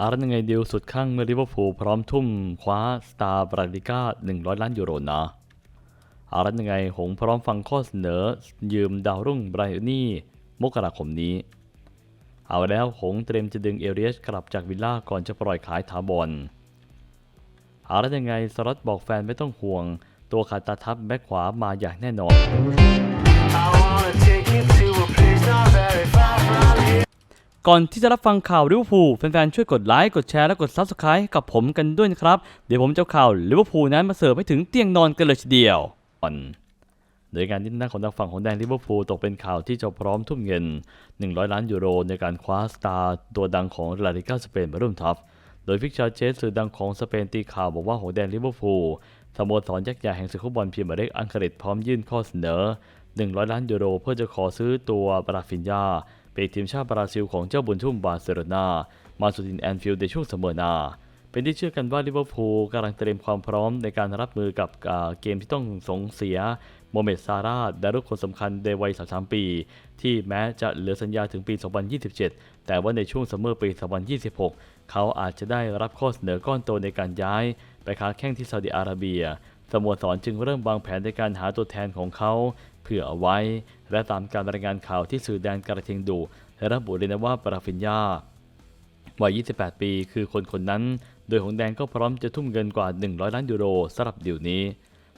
อารันยังไงเดีลสุดข้างเมื่อลิเวอร์พูลพร้อมทุ่มคว้าสตาร์บราลิก้า 100 ล้านยูโรนะอารันยังไงหงพร้อมฟังข้อเสนอ ยืมดาวรุ่งไบรอันนี่มกราคมนี้ เอาแล้วหงเตรียมจะดึงเอเรียสกลับจากวิลล่าก่อนจะปล่อยขายถาวรอารันยังไงสรัตบอกแฟนไม่ต้องห่วง ตัวขาดตาทับแบ็คขวามาอย่างแน่นอน I wanna take you to a place not very far from here. ก่อนที่จะรับฟังข่าวลิเวอร์พูลแฟนๆช่วยกดไลค์กดแชร์และกด Subscribe ให้กับผมกันด้วยนะครับ เดี๋ยวผมจะข่าวลิเวอร์พูลนั้นมาเสิร์ฟให้ถึงเตียงนอนกันเลยทีเดียวก่อนโดยการที่นักของทางฝั่งของแดนลิเวอร์พูลตกเป็นข่าวที่จะพร้อมทุ่มเงิน 100 ล้านยูโรในการคว้าสตาร์ตัวดังของลาลิกาสเปนมาร่วมทัพ โดยฟิกชาร์เจสสื่อดังของสเปนตีข่าวบอกว่าของแดนลิเวอร์พูลสโมสรยักษ์ใหญ่แห่งศึกฟุตบอลพรีเมียร์ลีกอังกฤษพร้อมยื่นข้อเสนอ 100 ล้านยูโรเพื่อจะขอซื้อตัวบราฟินยา ปีกทีมชาติบราซิลของเจ้าบุญทุ่มบาร์เซโลนามาสู่ดินแอนฟิลด์ในช่วงเสมอนา เป็นที่เชื่อกันว่าลิเวอร์พูลกำลังเตรียมความพร้อมในการรับมือกับเกมที่ต้องสงเสียโมเมดซาร่าดารุกคนสำคัญในวัย 33 ปี ที่แม้จะเหลือสัญญาถึงปี 2027 แต่ว่าในช่วงซัมเมอร์ปี 2026 เขาอาจจะได้รับข้อเสนอก้อนโตในการย้าย ไปค้าแข่งที่ซาอุดิอาระเบียสโมสรจึงเริ่มวางแผนในการหาตัวแทนของเขา เผื่อเอาไว้ และตามการรายงานข่าวที่สื่อแดนกระเทงดูระบุเลยนะว่าปราฟินยาวัย 28 ปี คือคนคนนั้น โดยหงแดงก็พร้อมจะทุ่มเงินกว่า 100 ล้านยูโรสำหรับดีลนี้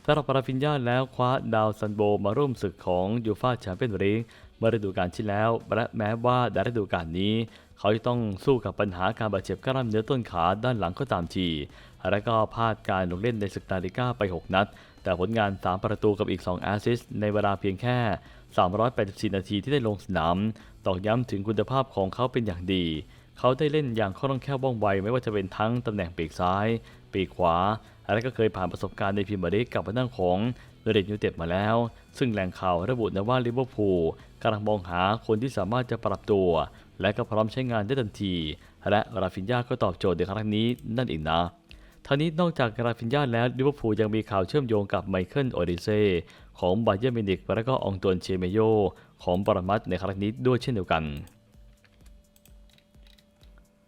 สำหรับปราฟินยาแล้วคว้าดาวซันโบมาร่วมศึกของยูฟาแชมเปี้ยนส์ลีกเมื่อฤดูกาลที่แล้วและแม้ว่าในฤดูกาลนี้ เขาจะต้องสู้กับปัญหาการบาดเจ็บกล้ามเนื้อต้นขาด้านหลังก็ตามที และก็พลาดการลงเล่นในศึกนาฬิกาไป 6 นัด แต่ผลงาน 3 ประตูกับอีก 2 แอสซิสในเวลาเพียงแค่ 384 นาทีที่ได้ลงสนาม ตอกย้ำถึงคุณภาพของเขาเป็นอย่างดี เขาได้เล่นอย่างคล่องแคล่วว่องไวไม่ว่าจะเป็นทั้งตำแหน่งปีกซ้าย ปีกขวา และก็เคยผ่านประสบการณ์ในพรีเมียร์ลีกกับทางด้านของเรดยูเต็ดมาแล้ว ซึ่งแหล่งข่าวระบุนะว่าลิเวอร์พูลกำลังมองหาคนที่สามารถจะปรับตัว และก็พร้อมใช้งานได้ทันที และราฟินยาก็ตอบโจทย์ในครั้งนี้นั่นเองนะ ทางนี้นอกจากราฟินยาแล้วลิเวอร์พูลยังมีข่าวเชื่อมโยงกับไมเคิลโอดิเซ่ของบาเยอร์มินิกและก็องตวนเชเมโยของปรมัตในครั้งนี้ด้วยเช่นเดียวกัน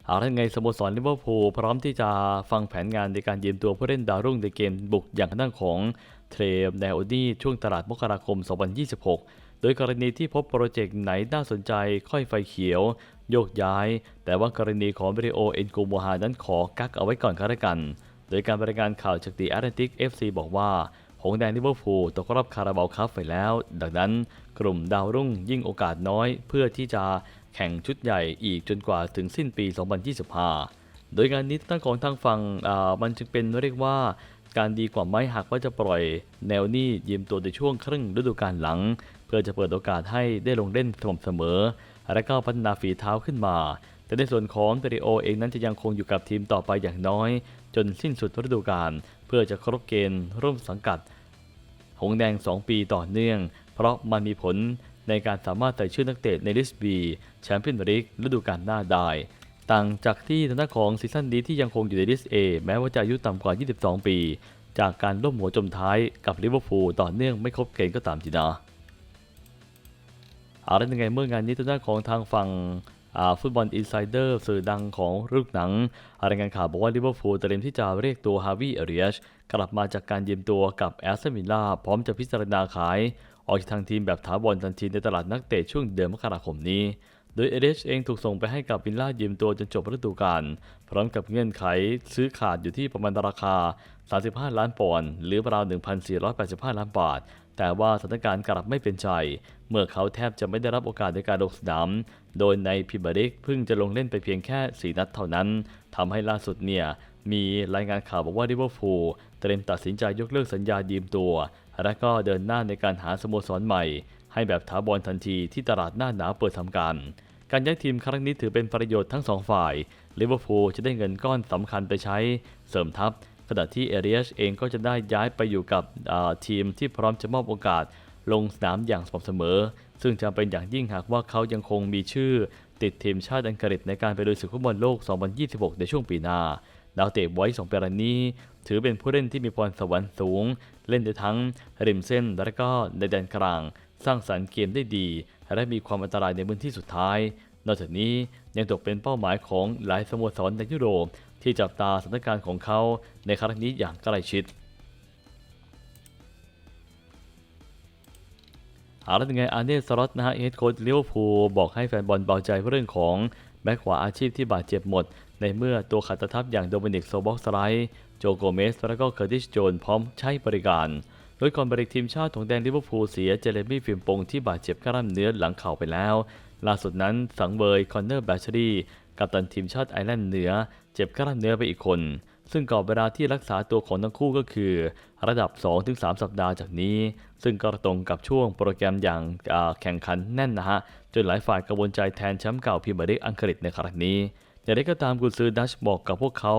หากไงสโมสรลิเวอร์พูลพร้อมที่จะฟังแผนงานในการยืมตัวผู้เล่นดาวรุ่งในเกมบุกอย่างทางด้านของเทรมแนวดี้ช่วงตลาดมกราคม 2026 โดยกรณีที่พบโปรเจกต์ไหนน่าสนใจค่อยไฟเขียว โยกย้าย แต่ว่ากรณีของเบริโอเอ็นกูโมฮานั้นขอกักเอาไว้ก่อนก็แล้วกัน โดยการบรายงานข่าวจากดีแอตแลนติก FC บอกว่า หงแดงลิเวอร์พูลตกรอบคาราบาลคัพไปแล้ว ดังนั้นกลุ่มดาวรุ่งยิ่งโอกาสน้อยเพื่อที่จะแข่งชุดใหญ่อีกจนกว่าถึงสิ้นปี 2025 โดยงานนี้ตั้งของทางฝั่งมันจึงเป็นเรียกว่าการดีกว่าไหมหากว่าจะปล่อย แนวนี้ยืมตัวในช่วงครึ่งฤดูกาลหลัง เพื่อจะเปิดโอกาสให้ได้ลงเล่นสม่ำเสมอ และก็พัฒนาฝีเท้าขึ้นมา แต่ในส่วนของเตริโอเองนั้นจะยังคงอยู่กับทีมต่อไปอย่างน้อย จนสิ้นสุดฤดูกาลเพื่อจะครบเกณฑ์ร่วมสังกัด หงแดง 2 ปีต่อเนื่อง เพราะมันมีผลในการสามารถใส่ชื่อนักเตะในลิสต์ B แชมเปี้ยนลีกฤดูกาลหน้าได้ ต่างจากที่ทางด้านของซีซั่นนี้ที่ยังคงอยู่ในลิสต์ A แม้ว่าจะอายุต่ำกว่า 22 ปี จากการล่มหัวจมท้ายกับลิเวอร์พูลต่อเนื่องไม่ครบเกณฑ์ก็ตามทีนะอาแล้วยังไงเมื่องานนี้ทางด้านของทางฝั่ง ฟุตบอลอินไซเดอร์สื่อดังของลูกหนังรายงานข่าวบอกว่าลิเวอร์พูลเตรียมที่จะเรียกตัวฮาวิเอเรียชกลับมาจากการยืมตัวกับแอสตันวิลล่าพร้อมจะพิจารณาขาย ออกจากทางทีมแบบถาวรทันทีในตลาดนักเตะช่วงเดือนมกราคมนี้โดยเอเดชเองถูกส่งไปให้กับวิลล่ายืมตัวจนจบฤดูกาลพร้อมกับเงื่อนไขซื้อขาดอยู่ที่ประมาณราคา 35 ล้านปอนด์หรือราว 1,485 ล้านบาท แต่ว่าสถานการณ์กลับไม่เป็นใจ เมื่อเขาแทบจะไม่ได้รับโอกาสในการลงสนาม โดยในพรีเมียร์ลีกเพิ่งจะลงเล่นไปเพียงแค่ 4 นัดเท่านั้นทำให้ล่าสุดเนี่ย มีรายงานข่าวบอกว่าลิเวอร์พูลเตรียมตัดสินใจยกเลิกสัญญายืมตัว และก็เดินหน้าในการหาสโมสรใหม่ ให้แบบถาวรทันทีที่ตลาดหน้าหนาวเปิดทำการการย้ายทีมครั้งนี้ถือเป็นประโยชน์ทั้งสองฝ่าย ลิเวอร์พูลจะได้เงินก้อนสำคัญไปใช้ เสริมทัพ ขณะที่เอเรียชเองก็จะได้ย้ายไปอยู่กับทีมที่พร้อมจะมอบโอกาสลงสนามอย่างสม่ำเสมอ ซึ่งจะเป็นอย่างยิ่งหากว่าเขายังคงมีชื่อ ติดทีมชาติอังกฤษในการไปลุยศึกฟุตบอลโลก 2026 ในช่วงปีหน้าดาวเตะไว้สองปีนี้ ถือเป็นผู้เล่นที่มีพรสวรรค์สูง เล่นได้ทั้งริมเส้นและก็ในแดนกลาง สร้างสรรค์เกมได้ดี และมีความอันตรายในพื้นที่สุดท้าย นอกจากนี้ยังตกเป็นเป้าหมายของหลายสโมสรในยุโรป ที่จับตาสถานการณ์ของเขาในครั้งนี้อย่างใกล้ชิดเอาแล้วยังไงอาร์เน่สล็อตนะฮะเฮดโค้ชลิเวอร์พูลบอกให้แฟนบอลเบาใจเรื่องของแบ็คขวาอาชีพที่บาดเจ็บหมด ในเมื่อตัวขัดตทับอย่างโดมินิกโซบ็อกสไลด์โจโกเมส และก็เคอร์ติสโจนพร้อมใช้บริการ โดยก่อนบริกทีมชาติของแดนลิเวอร์พูลเสียเจเรมี่ฟิมปงที่บาดเจ็บกล้ามเนื้อหลังเข่าไปแล้ว ล่าสุดนั้นสังเบยคอนเนอร์แบชรีกัปตันทีมชาติไอร์แลนด์เหนือ เจ็บกล้ามเนื้อไปอีกคน ซึ่งกรอบเวลาที่รักษาตัวของทั้งคู่ก็คือ ระดับ 2-3 สัปดาห์จากนี้ ซึ่งก็ตรงกับช่วงโปรแกรมอย่างแข่งขันแน่นนะฮะ จนหลายฝ่ายกังวลใจแทนแชมป์เก่าพรีเมียร์ลีกอังกฤษในครั้งนี้อย่างไรก็ตามกุนซือดัชบอกกับพวกเขา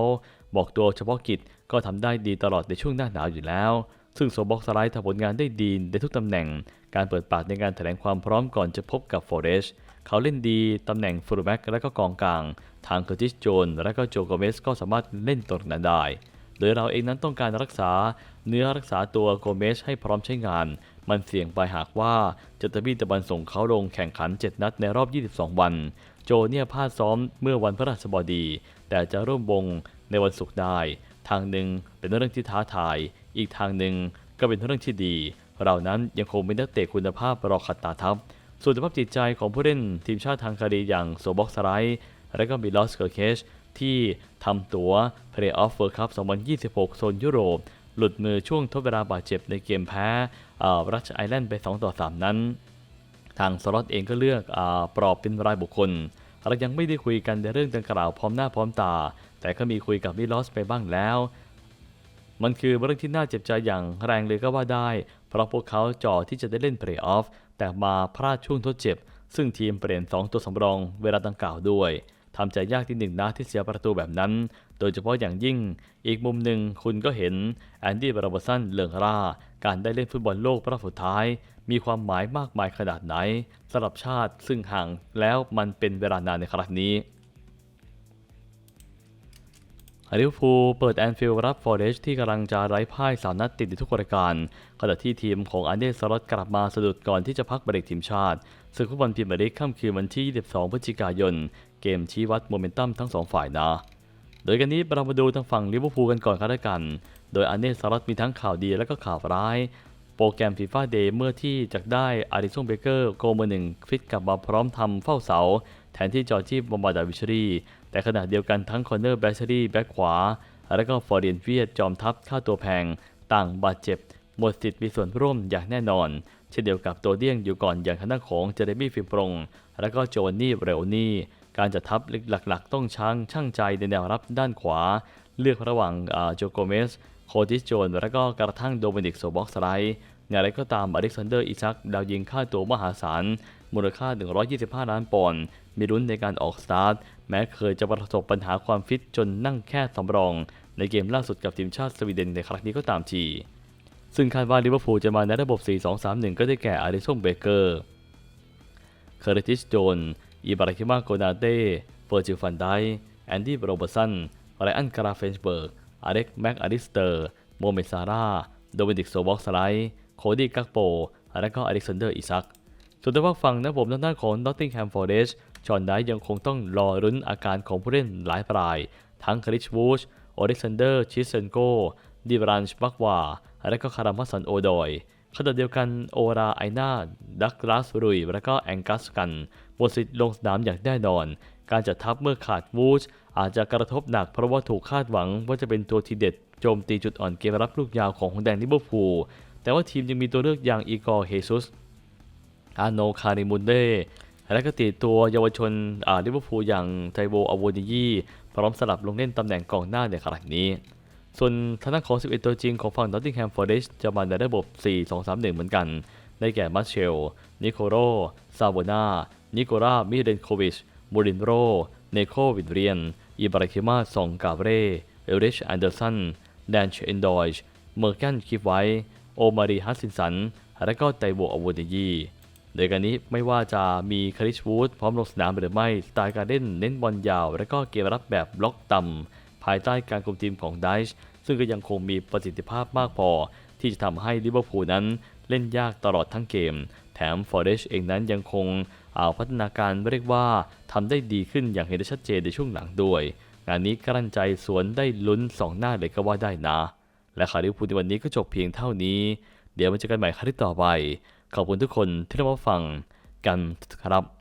บอกตัวเฉพาะกิจก็ทำได้ดีตลอดในช่วงหน้าหนาวอยู่แล้ว ซึ่งโซบ็อกสไลด์ทำผลงานได้ดีในทุกตำแหน่ง การเปิดปากในการแถลงความพร้อมก่อนจะพบกับฟอเรส เขาเล่นดีตำแหน่งฟูลแบ็กและก็กองกลาง ทางเคอร์ติสโจน และก็โจโกเมสก็สามารถเล่นตรงนั้นได้ โดยเราเองนั้นต้องการรักษาเนื้อรักษาตัวโกเมสให้พร้อมใช้งาน มันเสี่ยงไปหากว่าจะตะบี้ตะบันส่งเขาลงแข่งขัน 7 นัดในรอบ 22 วัน โจเนี่ยพลาดซ้อมเมื่อวันพฤหัสบดี แต่จะร่วมวงในวันศุกร์ได้ ทางหนึ่งเป็นเรื่องที่ท้าทาย อีกทางหนึ่งก็เป็นเรื่องที่ดี เรานั้นยังคงเป็นนักเตะคุณภาพรอขัดตาทัพ ส่วนสภาพจิตใจของผู้เล่นทีมชาติทางคารีอย่างโซบ็อกสไลด์และก็มีลอสเกอร์เคชที่ทำตัว Play-off World Cup 2026 โซนยุโรป หลุดมือช่วงทดเวลาบาดเจ็บในเกมแพ้รัชไอแลนด์ไป 2 ต่อ 3 นั้น ทางสล็อตเองก็เลือกอปลอบเป็นรายบุคคลเรายังไม่ได้คุยกันในเรื่องดังกล่าวพร้อมหน้าพร้อมตา แต่ก็มีคุยกับมิลอสไปบ้างแล้ว มันคือเรื่องที่น่าเจ็บใจอย่างแรงเลยก็ว่าได้ เพราะพวกเขาจ่อที่จะได้เล่นเพลย์ออฟ แต่มาพลาดช่วงทดเจ็บ ซึ่งทีมเปลี่ยน 2 ตัวสำรองเวลาดังกล่าวด้วยทำใจยากที่หนึ่งนะที่เสียประตูแบบนั้น โดยเฉพาะอย่างยิ่ง อีกมุมหนึ่งคุณก็เห็นแอนดี้บราบสันเลืองร่า การได้เล่นฟุตบอลโลกรอบสุดท้าย มีความหมายมากมายขนาดไหนสำหรับชาติซึ่งห่างแล้วมันเป็นเวลานานในครั้งนี้ ลิเวอร์พูลเปิดแอนฟิลด์รับฟอร์เรสที่กำลังจะไร้พ่ายสามนัดติดในทุกรายการขณะที่ทีมของอันเดสลอตกลับมาสะดุดก่อนที่จะพักเบรกทีมชาติศึกฟุตบอลพรีเมียร์ลีกค่ำคืนวันที่ 22 พฤศจิกายน เกมชี้วัดโมเมนตัมทั้งสองฝ่ายนะ โดยกันนี้เรามาดูทางฝั่งลิเวอร์พูลกันก่อนครับล้วกัน โดยอันเดสลอตมีทั้งข่าวดีและก็ข่าวร้ายโปรแกรมฟีฟ่าเดย์เมื่อที่จะได้อาริซงเบเกอร์โกมือหนึ่งฟิตกลับมาพร้อมทำเฝ้าเสา แทนที่จอร์จีบอมบาดาวิชรีแต่ขณะเดียวกันทั้งคอนเนอร์แบชรีแบ็คขวา และก็ฟอร์เรียนเวียดจอมทัพค่าตัวแพง ต่างบาดเจ็บ หมดสิทธิ์มีส่วนร่วมอย่างแน่นอน เช่นเดียวกับตัวเดี้ยงอยู่ก่อนอย่างทางด้านของเจเรมี่ฟิมปรง และก็โจวานนี่เรโอนี่การจัดทัพหลักๆ ต้องช่างช่างใจในแนวรับด้านขวา เลือกระหว่างอ่าโจโกเมสโคติสโจน และก็กระทั่งโดมินิกโซบ็อกสไลอย่างไรก็ตามอเล็กซานเดอร์อิซักดาวยิงค่าตัวมหาศาล มูลค่า 125 ล้านปอนด์ มีลุ้นในการออกสตาร์ท แม้เคยจะประสบปัญหาความฟิตจนนั่งแค่สำรอง ในเกมล่าสุดกับทีมชาติสวีเดนในครั้งนี้ก็ตามที ซึ่งคาดว่าลิเวอร์พูลจะมาในระบบ 4-2-3-1 ก็ได้แก่อาริซงเบเกอร์ เคอร์ติสโจน อิบราฮิมาโกนาเต้เฟอร์จิลฟันไดแอนดี้โรเบอร์สันไรอันกราเฟนเบิร์กอเล็กแม็กอาริสเตอร์ โมเมซาร่า โดมินิกโซบ็อกสไลด์โคดี้กักโป และก็อเล็กซานเดอร์อิซักส่วนทางฝั่งฝั่งนะผมทางด้าของ Nottingham Forest ชอนไดยังคงต้องรอรุ้นอาการของผู้เล่นหลายราย ทั้งคริชวูชโอเล็กซานเดอร์ชิเซนโกดิบรันช์บักวา และก็คารามัสันโอดอยขณะเดียวกันโอราไอนาดักลาสรุย และก็แองกัสกันหมดสิทธิ์ลงสนามอย่างแน่นอน การจัดทัพเมื่อขาดวูชอาจจะกระทบหนักเพราะว่าถูกคาดหวังว่าจะเป็นตัวทีเด็ดโจมตีจุดอ่อนเกมรับลูกยาวของหงแดงลิเวอร์พูลแต่ว่าทีมยังมีตัวเลือกอย่างอีกอร์เฮซุสอาโนคาริมุนเด และก็ติดตัวเยาวชนลิเวอร์พูลอย่างไทโบอโวนิยีพร้อมสลับลงเล่นตำแหน่งกองหน้าในครั้งนี้ ส่วนทางด้านของ 11 ตัวจริงของฝั่ง Nottingham Forest จะมาในระบบ 4-2-3-1 เหมือนกัน ได้แก่มัชเชล นิโคโร ซาโวนา นิโครามิเรนโควิช มูรินโร เนโควิดเรียน อิบราคิมาซองกาเร เอริชแอนเดอร์สัน แดนช์เอนดอยช์ เมอร์แกนคิฟไวโอมารีฮัสซินสัน และก็ไตโบอโวนิยี โดยการนี้ไม่ว่าจะมีคาริชวูดพร้อมลงสนามหรือไม่ สไตล์การเล่นเน้นบอลยาว และก็เกมรับแบบบล็อกต่ำภายใต้การควบทีมของไดช์ซึ่งก็ยังคงมีประสิทธิภาพมากพอ ที่จะทำให้ลิเวอร์พูลนั้นเล่นยากตลอดทั้งเกม แถมฟอร์เรชเองนั้นยังคงเอาพัฒนาการเรียกว่าทำได้ดีขึ้นอย่างเห็นได้ชัดเจนในช่วงหลังด้วย งานนี้กรั่นใจสวนได้ลุ้น2หน้าเลยก็ว่าได้นะ และข่าวลิเวอร์พูลในวันนี้ก็จบเพียงเท่านี้ เดี๋ยวมาเจอกันใหม่ครั้ต่อไป ขอบคุณทุกคนที่รับฟังกันครับ